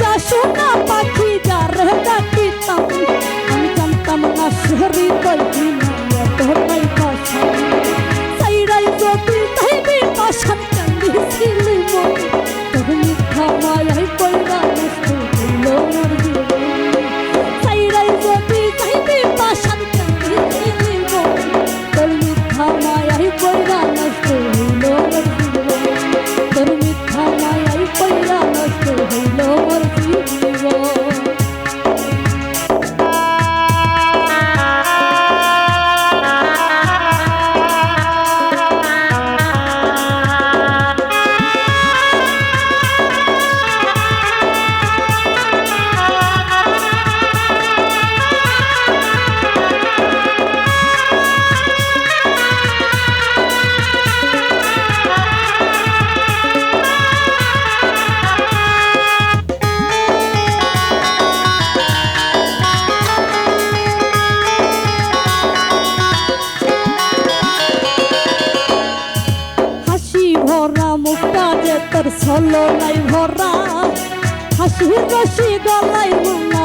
চাষো না পাখি যার তোর সলো লাই ভরা হাসুর রশি গলাই মোলা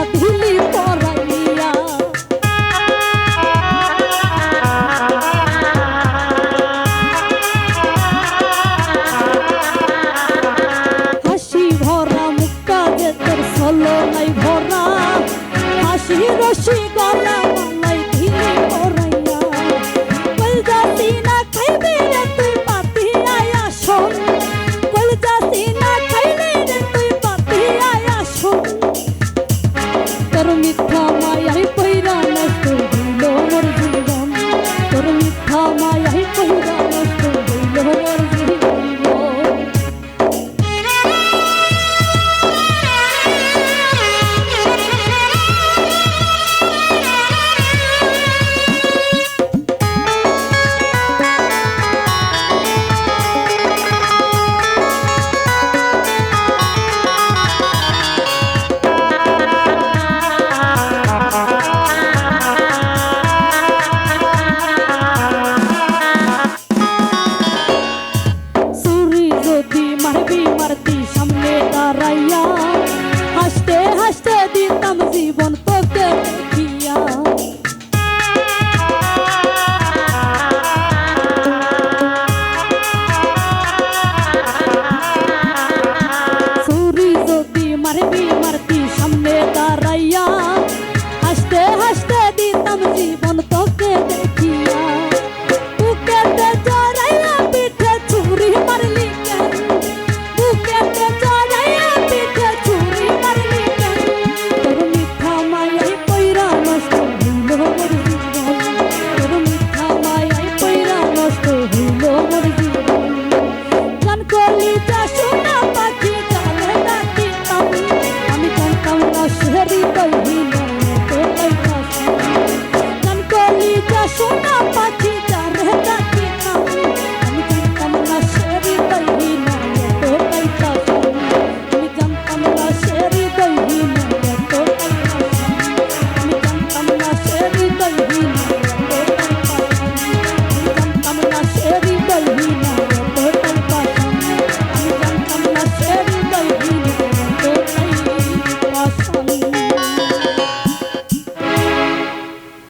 I Master.